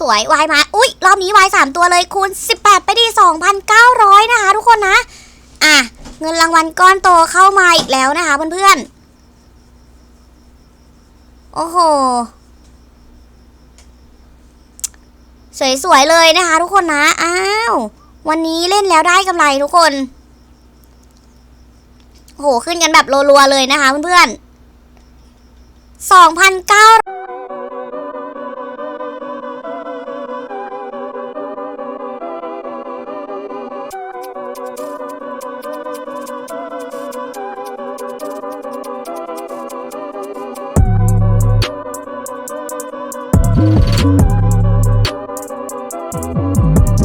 สวยวายมา อุ้ยรอบนี้วายสามตัวเลยคูณ 18 ไปดี 2,900 นะคะ ทุกคนนะ อะ เงินรางวัลก้อนโตเข้ามาอีกแล้วนะคะเพื่อนๆ โอ้โห สวยๆ เลยนะคะ ทุกคนนะ อ้าว วันนี้เล่นแล้วได้กำไรทุกคน โห ขึ้นกันแบบรัวๆ เลยนะคะเพื่อนๆ2,900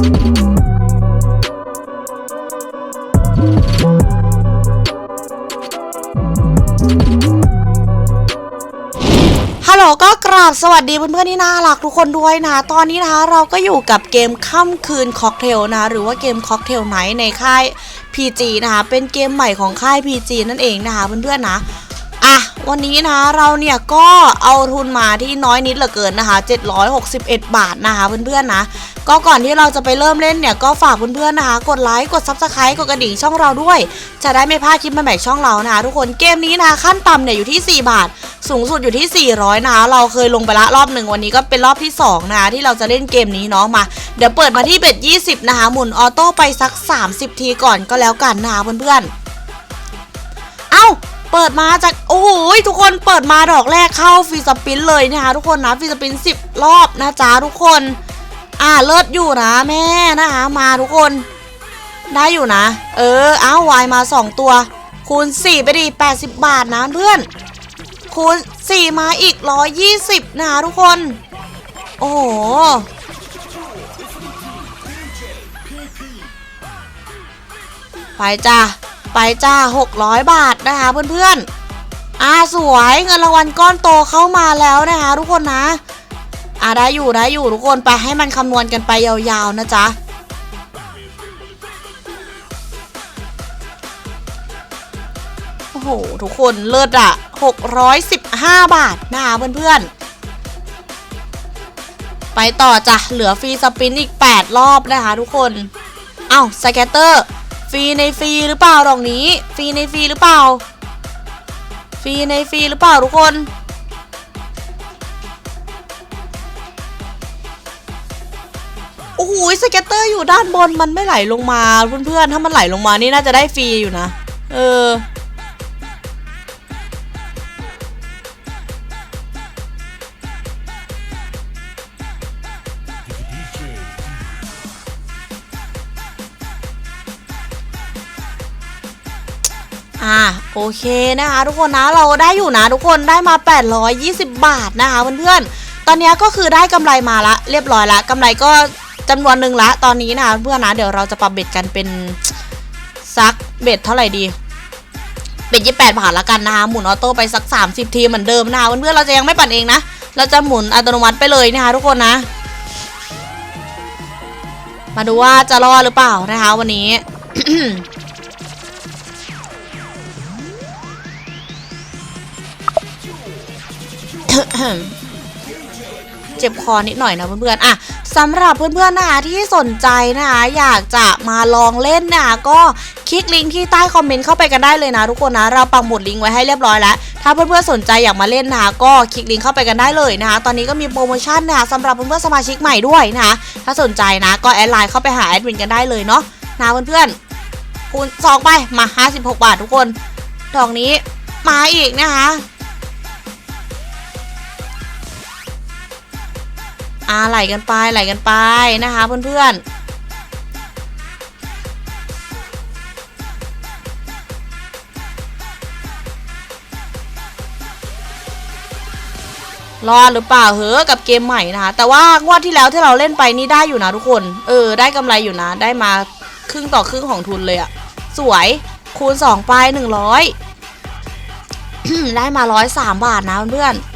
ฮัลโหลก็กราบสวัสดีเพื่อนๆที่น่ารักทุกคนด้วยนะ ตอนนี้นะคะเราก็อยู่กับเกมค่ำคืนค็อกเทลนะ หรือว่าเกมค็อกเทลไหนในค่าย PG นะคะ เป็นเกมใหม่ของค่าย PG นั่นเองนะคะเพื่อนๆนะอะวันนี้นะเราเนี่ยก็เอาทุนมาที่น้อยนิดเหลือเกินนะคะ 761 บาทนะคะเพื่อนๆนะ ก็ก่อนที่เราจะไปเริ่มเล่นเนี่ยก็ฝากเพื่อนๆนะคะ กดไลค์กด Subscribe กดกระดิ่งช่องเราด้วย จะได้ไม่พลาดคลิปใหม่ๆช่องเรานะคะทุกคนเกมนี้นะคะขั้นต่ำเนี่ยอยู่ที่ 4 บาท สูงสุดอยู่ที่ 400 นะคะ เราเคยลงไปละรอบหนึ่งวันนี้ก็เป็นรอบที่2นะคะที่เราจะเล่นเกมนี้เนาะมา เดี๋ยวเปิดมาที่เบ็ด20 นะคะ หมุนออโต้ไปสัก 30 ทีก่อนก็แล้วกันนะคะเพื่อนๆ เอ้าเปิดมาจากโอ้โหทุกคนเปิดมาดอกแรกเข้าฟีสปินเลยนะคะทุกคนนะฟีสปิน10 รอบนะจ๊ะทุกคน อ่าเลิศอยู่นะแม่นะคะ มาทุกคน ได้อยู่นะ เออเอ้าวายมา 2 ตัว คูณ 4 ไปดิ80 บาทนะเพื่อน คูณ 4 มาอีก 120 นะคะทุกคน โอ้โหไปจ้าไปจ้า600 บาทนะคะเพื่อนๆอ่าสวยเงินรางวัลก้อนโตเข้ามาแล้วนะคะทุกคนนะ อ่าได้อยู่ได้อยู่ทุกคนไปให้มันคำนวณกันไปยาวๆนะจ๊ะโอ้โหทุกคนเลิศอะ615 บาทนะคะเพื่อนๆ ไปต่อจ้ะเหลือฟรีสปินอีก 8 รอบนะคะทุกคน เอ้าสแกตเตอร์ฟรีในฟรีหรือเปล่าดอกนี้ ฟรีในฟรีหรือเปล่า ฟรีในฟรีหรือเปล่าทุกคน อ้โหสเก็ตเตอร์อยู่ด้านบนมันไม่ไหลลงมาเพื่อนๆถ้ามันไหลลงมานี่น่าจะได้ฟรีอยู่นะเอออ่าโอเคนะคะทุกคนนะเราได้อยู่นะทุกคนได้มา 820 บาทนะคะเพื่อนๆตอนนี้ก็คือได้กำไรมาละเรียบร้อยละกำไรก็ จำนวนหนึ่งละตอนนี้นะคะเพื่อนนะเดี๋ยวเราจะปรับเบ็ดกันเป็นสักเบ็ดเท่าไหร่ดีเบ็ดยี่แปดบาทละกันนะคะหมุนออโต้ไปสัก 30 ทีเหมือนเดิมนะคะเพื่อนๆเราจะยังไม่ปั่นเองนะ เราจะหมุนอัตโนมัติไปเลยนะคะทุกคนนะ มาดูว่าจะรอดหรือเปล่านะคะวันนี้เจ็บคอนิดหน่อยนะเพื่อนๆอะ สำหรับเพื่อนๆนะคะที่สนใจนะคะอยากจะมาลองเล่นนะคะก็คลิกลิงก์ที่ใต้คอมเมนต์เข้าไปกันได้เลยนะทุกคนนะเราปักหมุดลิงก์ไว้ให้เรียบร้อยแล้วถ้าเพื่อนๆสนใจอยากมาเล่นนะคะก็คลิกลิงก์เข้าไปกันได้เลยนะคะตอนนี้ก็มีโปรโมชั่นนะคะสำหรับเพื่อนๆสมาชิกใหม่ด้วยนะคะถ้าสนใจนะก็แอดไลน์เข้าไปหาแอดมินกันได้เลยเนาะนะเพื่อนๆคูณสองไปมา 56 บาททุกคนดอกนี้มาอีกนะคะ อ่าไหลกันไปไหลกันไปนะคะ เพื่อนๆรอดหรือเปล่าเหอกับเกมใหม่นะคะ แต่ว่างวดที่แล้วที่เราเล่นไปนี่ได้อยู่นะทุกคน เออ ได้กำไรอยู่นะ ได้มาครึ่งต่อครึ่งของทุนเลยอะสวยคูณ 2 ไป 100 ได้มา 103 บาทนะเพื่อนๆ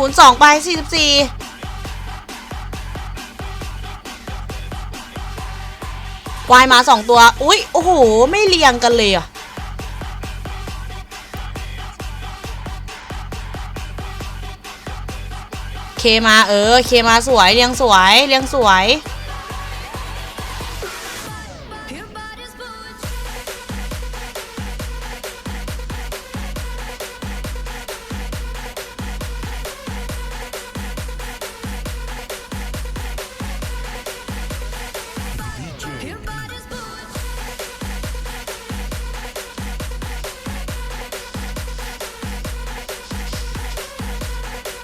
คูณสองไปสี่สิบสี่วายมาสองตัว อุ๊ย โอ้โห ไม่เรียงกันเลยอะเคมาเออ เคมาสวย เรียงสวย เรียงสวย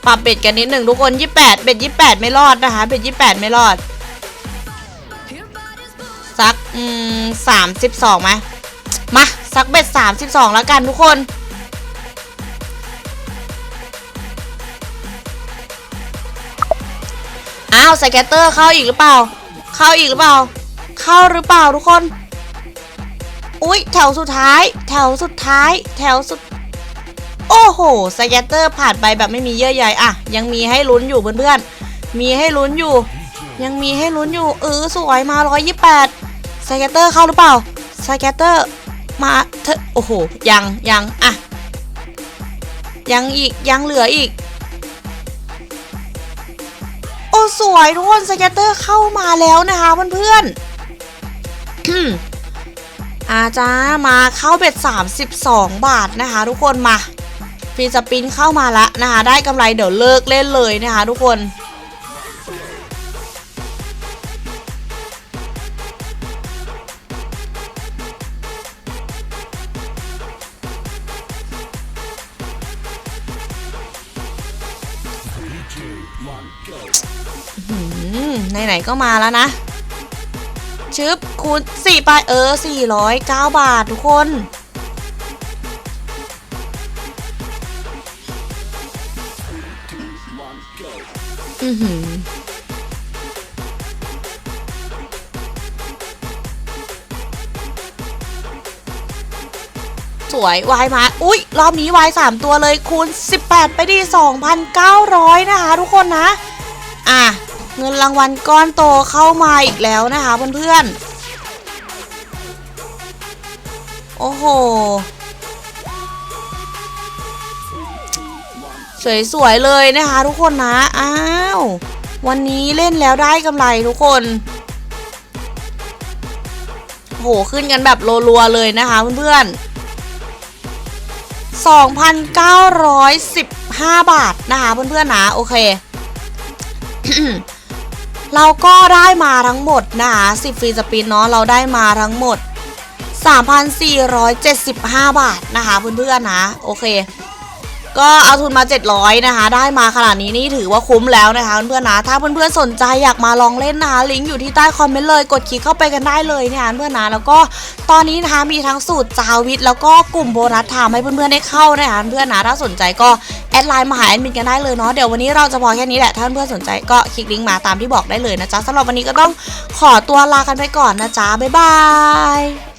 ปรับเบ็ดกันนิดหนึ่งทุกคน 28 เบ็ด 28 ไม่รอดนะคะ เบ็ด 28 ไม่รอด สัก อืม32ไหมมา สักเบ็ด32แล้วกันทุกคน อ้าว สแกตเตอร์เข้าอีกหรือเปล่า เข้าอีกหรือเปล่า เข้าหรือเปล่าทุกคน อุ้ยแถวสุดท้าย แถวสุดท้าย แถวสุด อ้โหสแกตเตอร์ผ่านไปแบบไม่มีเยื่อใยอะยังมีให้ลุ้นอยู่เพื่อนๆ มีให้ลุ้นอยู่ ยังมีให้ลุ้นอยู่เออสวยมา128สแกตเตอร์เข้าหรือเปล่าสแกตเตอร์มาเถอโอ้โห ยังยังอะยังอีกยังเหลืออีก โอ้สวยทุกคนสแกตเตอร์เข้ามาแล้วนะคะเพื่อนๆอาจ้ามาเข้าเบ็ด32 บาทนะคะ ทุกคนมา ฟรีสปินเข้ามาละนะคะ ได้กำไรเดี๋ยวเลิกเล่นเลยนะคะทุกคนหือไหนๆก็มาแล้วนะ ชึบคูณ4ไปเออ 409 บาททุกคน อือหือสวยวายมา อุ๊ยรอบนี้วายสามตัวเลยคูณ 18 ไปดี 2,900 นะคะ ทุกคนนะ อะ เงินรางวัลก้อนโตเข้ามาอีกแล้วนะคะเพื่อนๆ โอ้โห สวยๆเลยนะคะ ทุกคนนะ อ้าว วันนี้เล่นแล้วได้กำไรทุกคนโหขึ้นกันแบบรัวๆเลยนะคะเพื่อนๆ2,915 บาทนะคะเพื่อนๆนะโอเค เราก็ได้มาทั้งหมดนะคะ10ฟรีสปินเนาะเราได้มาทั้งหมด 3,475 บาทนะคะเพื่อนๆนะโอเค ก็เอาทุนมา 700 นะคะ ได้มาขนาดนี้นี่ถือว่าคุ้มแล้วนะคะเพื่อนๆนะ ถ้าเพื่อนๆสนใจอยากมาลองเล่นนะคะ ลิงก์อยู่ที่ใต้คอมเมนต์เลย กดคลิกเข้าไปกันได้เลยนะคะเพื่อนๆนะ แล้วก็ตอนนี้นะคะมีทั้งสูตรจาวิทแล้วก็กลุ่มโบนัสไทม์ให้เพื่อนๆได้เข้านะคะเพื่อนๆนะ ถ้าสนใจก็แอดไลน์มาหาแอดมินกันได้เลยเนาะ เดี๋ยววันนี้เราจะพอแค่นี้แหละ ถ้าเพื่อนๆสนใจก็คลิกลิงก์มาตามที่บอกได้เลยนะจ๊ะสำหรับวันนี้ก็ต้องขอตัวลากันไปก่อนนะจ๊ะบ๊ายบาย